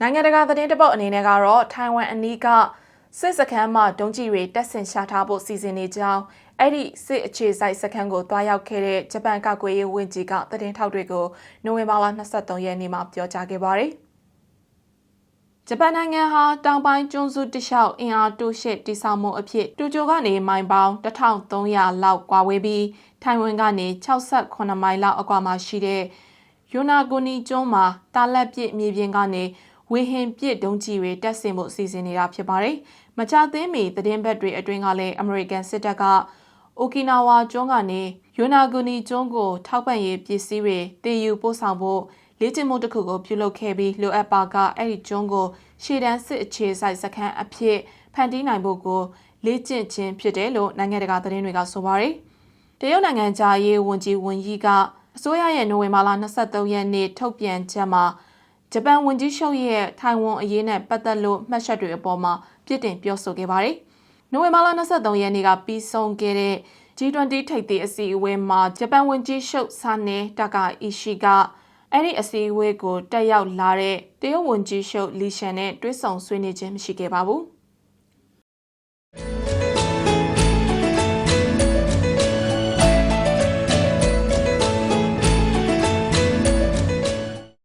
နိုင်ငံတကာသတင်းတပုတ်အနေနဲ့ကတော့ထိုင်ဝမ်အနီးကစစ်စခန်းမှာဒုံးကျည်တွေတက်ဆင်ရှာထားဖို့စီစဉ်နေကြောင်းအဲ့ဒီစစ်အခြေစိုက်စခန်းကိုတွားရောက်ခဲ့တဲ့ဂျပန်ကာကွယ်ရေးဝန်ကြီးကသတင်းထောက်တွေကိုနိုဝင်ဘာလ23ရက်နေ့မှာပြောကြားခဲ့ပါတယ်။ဂျပန်နိုင်ငံဟာတောင်ပိုင်းကျွန်းစုတလျှောက်အင်အားတိုးရှစ်တိစောက်မှုအဖြစ်တူဂျိုကနေမိုင်ပေါင်း1300လောက်ကွာဝေးပြီးထိုင်ဝမ်ကနေ68မိုင်လောက်အကွာမှာရှိတဲ့ယိုနာဂိုနီကျွန်းမှာတာလက်ပစ်မြေပြင်ကနေ ဝေဟင်ပစ်ဒုံးကျည်တွေတက်ဆင်ဖို့စီစဉ်နေတာဖြစ်ပါတယ်။မကြသေးမီသတင်းဘက်တွေအတွင်းကလည်းအမေရိကန်စစ်တပ်ကအိုကီနာဝါကျွန်းကနေယိုနာဂူနီကျွန်းကိုထောက်ပံ့ရေးပစ္စည်းတွေတည်ယူပို့ဆောင်ဖို့လေ့ကျင့်မှုတစ်ခုကိုပြုလုပ်ခဲ့ပြီးလိုအပ်ပါကအဲ့ဒီကျွန်းကိုရှေ့တန်းစစ်အခြေစိုက်စခန်းအဖြစ်ဖန်တီးနိုင်ဖို့ကိုလေ့ကျင့်ခြင်းဖြစ်တယ်လို့နိုင်ငံတကာသတင်းတွေကဆိုပါတယ်။တရုတ်နိုင်ငံသားရေးဝန်ကြီးဝန်ကြီးကအစိုးရရဲ့နိုဝင်ဘာလ23ရက်နေ့ထုတ်ပြန်ချက်မှာ ဂျပန်ဝန်ကြီးချုပ်ရဲ့ထိုင်ဝမ်အရေးနဲ့ပတ်သက်လို့မှတ်ချက်တွေအပေါ်မှာပြစ်တင်ပြောဆိုခဲ့ပါတယ်။နိုဝင်ဘာလ23ရက်နေ့ကပြီးဆုံးခဲ့တဲ့ G20 ထိပ်သီးအစည်းအဝေးမှာဂျပန်ဝန်ကြီးချုပ်ဆာနေတကာအီရှိကအဲ့ဒီအစည်းအဝေးကိုတက်ရောက်လာတဲ့တရုတ်ဝန်ကြီးချုပ်လီရှန်နဲ့တွေ့ဆုံဆွေးနွေးခြင်းမရှိခဲ့ပါဘူး။